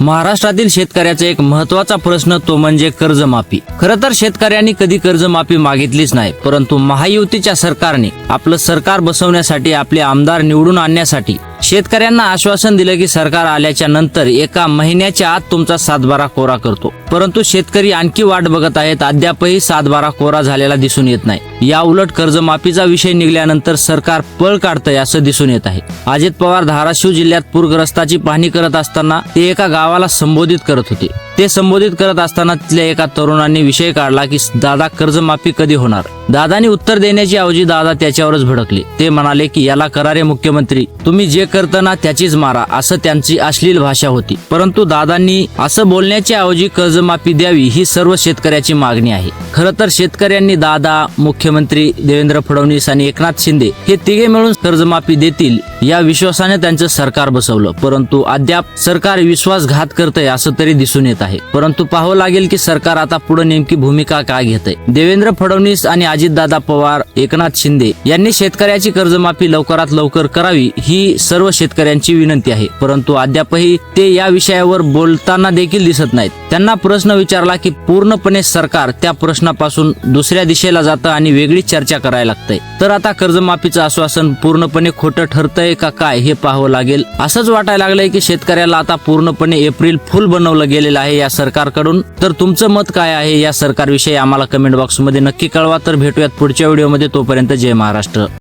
महाराष्ट्रातील शेतकऱ्याचा एक महत्त्वाचा प्रश्न तो म्हणजे कर्जमाफी. खरं तर शेतकऱ्यांनी कधी कर्जमाफी मागितलीच नाही परंतु महायुतीच्या सरकारने आपलं सरकार बसवण्यासाठी आपले आमदार निवडून आणण्यासाठी शेतकऱ्यांना आश्वासन दिलं की सरकार आल्याच्यानंतर एका महिन्याच्या आत तुमचा सातबारा कोरा करतो. परंतु शेतकरी आणखी वाट बघत आहेत. अद्यापही सातबारा कोरा झालेला दिसून येत नाही. या उलट कर्जमाफीचा विषय निघाल्यानंतर सरकार पळ काढतंय असं दिसून येत आहे. अजित पवार धाराशिव जिल्ह्यात पूरग्रस्ताची पाहणी करत असताना ते एका गावाला संबोधित करत होते. ते संबोधित करत असताना तिथल्या एका तरुणांनी विषय काढला की दादा कर्जमाफी कधी होणार? दादानी उत्तर देण्याची ऐवजी दादा त्याच्यावरच भडकले. ते म्हणाले की याला करा रे मुख्यमंत्री. तुम्ही जे करताना त्याचीच मारा असं त्यांची अश्लील भाषा होती. परंतु दादांनी असं बोलण्याच्या ऐवजी कर्जमाफी द्यावी ही सर्व शेतकऱ्याची मागणी आहे. खरं तर शेतकऱ्यांनी दादा मुख्यमंत्री देवेंद्र फडणवीस आणि एकनाथ शिंदे हे तिघे मिळून कर्जमाफी देतील या विश्वासाने त्यांचं सरकार बसवलं. परंतु अद्याप सरकार विश्वासघात करतंय असं तरी दिसून येत आहे. परंतु पाहावं लागेल की सरकार आता पुढे नेमकी भूमिका काय घेतंय. देवेंद्र फडणवीस आणि अजितदादा पवार एकनाथ शिंदे यांनी शेतकऱ्याची कर्जमाफी लवकरात लवकर करावी ही सर्व शेतकऱ्यांची विनंती आहे. परंतु अद्यापही ते या विषयावर बोलताना देखील दिसत नाहीत. त्यांना प्रश्न विचारला की पूर्णपणे सरकार त्या प्रश्नापासून दुसऱ्या दिशेला जातं आणि वेगळी चर्चा करायला लागते तर आता कर्जमाफीचं आश्वासन पूर्णपणे खोटं ठरतंय का काय हे पाहावं लागेल. असंच वाटायला लागलंय की शेतकऱ्याला आता पूर्णपणे एप्रिल फुल बनवलं गेलेलं आहे या सरकारकडून. तर तुमचं मत काय आहे या सरकारविषयी आम्हाला कमेंट बॉक्समध्ये नक्की कळवा. तर भेटूयात पुढच्या व्हिडिओमध्ये तोपर्यंत जय महाराष्ट्र.